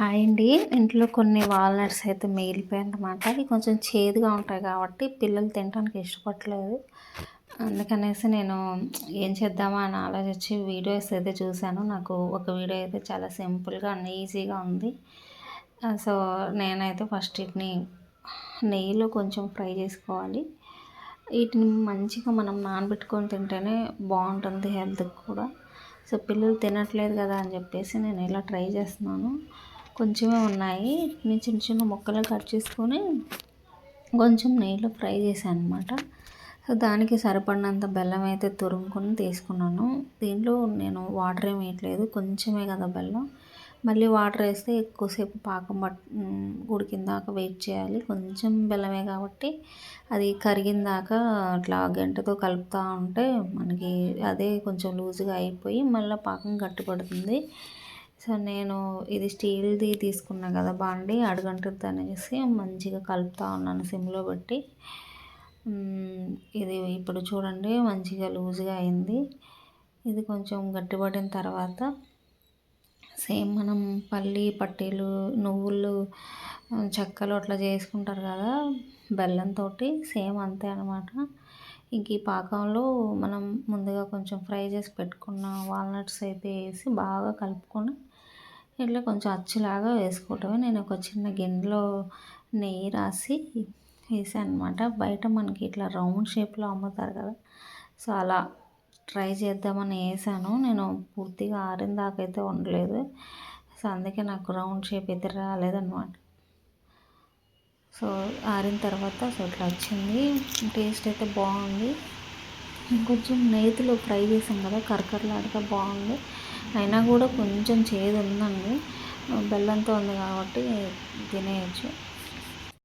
Hi అండి. ఇంట్లో కొన్ని వాల్నట్స్ అయితే మిగిలిపోయాయి అనమాట అవి కొంచెం చేదుగా ఉంటాయి కాబట్టి పిల్లలు తినడానికి ఇష్టపడలేదు అందుకనేసి నేను ఏం చేద్దామా అని ఆలోచించి వీడియోస్ అయితే చూశాను. నాకు ఒక వీడియో అయితే చాలా సింపుల్గా అండ్ ఈజీగా ఉంది. సో నేనైతే ఫస్ట్ వీటిని నెయ్యిలో కొంచెం ఫ్రై చేసుకోవాలి. వీటిని మంచిగా మనం నానబెట్టుకొని తింటేనే బాగుంటుంది హెల్త్కి కూడా. సో పిల్లలు తినట్లేదు కదా అని చెప్పేసి నేను ఇలా ట్రై చేస్తున్నాను. కొంచెమే ఉన్నాయి. నేను చిన్న చిన్న ముక్కలు కట్ చేసుకొని కొంచెం నెయ్యిలో ఫ్రై చేశాను అనమాట సో దానికి సరిపడినంత బెల్లం అయితే తురుముకొని తీసుకున్నాను. దీంట్లో నేను వాటర్ ఏమి వేయట్లేదు. కొంచెమే కదా బెల్లం. మళ్ళీ వాటర్ వేస్తే ఎక్కువసేపు పాకం పట్ ఉడికిన దాకా వెయిట్ చేయాలి. కొంచెం బెల్లమే కాబట్టి అది కరిగిన దాకా అట్లా గంటతో కలుపుతూ ఉంటే మనకి అదే కొంచెం లూజ్గా అయిపోయి మళ్ళీ పాకం గట్టిపడుతుంది. సో నేను ఇది స్టీల్ది తీసుకున్నా కదా బాండి అడుగంటుంది అనేసి మంచిగా కలుపుతా ఉన్నాను సిమ్లో పెట్టి. ఇది ఇప్పుడు చూడండి మంచిగా లూజ్గా అయింది. ఇది కొంచెం గట్టిపడిన తర్వాత సేమ్ మనం పల్లి పట్టీలు నువ్వులు చెక్కలు అట్లా చేసుకుంటారు కదా బెల్లంతో సేమ్ అంతే అనమాట ఇంక ఈ పాకంలో మనం ముందుగా కొంచెం ఫ్రై చేసి పెట్టుకున్న వాల్నట్స్ అయితే వేసి బాగా కలుపుకొని ఇట్లా కొంచెం అచ్చులాగా వేసుకోవటమే. నేను ఒక చిన్న గిన్నెలో నెయ్యి రాసి వేసాను అనమాట బయట మనకి ఇట్లా రౌండ్ షేప్లో అమ్ముతారు కదా. సో అలా ట్రై చేద్దామని వేసాను. నేను పూర్తిగా ఆరిన దాకా అయితే ఉండలేదు. సో అందుకే నాకు రౌండ్ షేప్ అయితే రాలేదన్నమాట. సో ఆరిన తర్వాత సో ఇట్లా వచ్చింది. టేస్ట్ అయితే బాగుంది. ఇంకొంచెం నేతిలో ఫ్రై చేసాం కదా కరకరలాడితే బాగుంది. అయినా కూడా కొంచెం చేదు ఉందండి. బెల్లంతో ఉంది కాబట్టి తినేయచ్చు.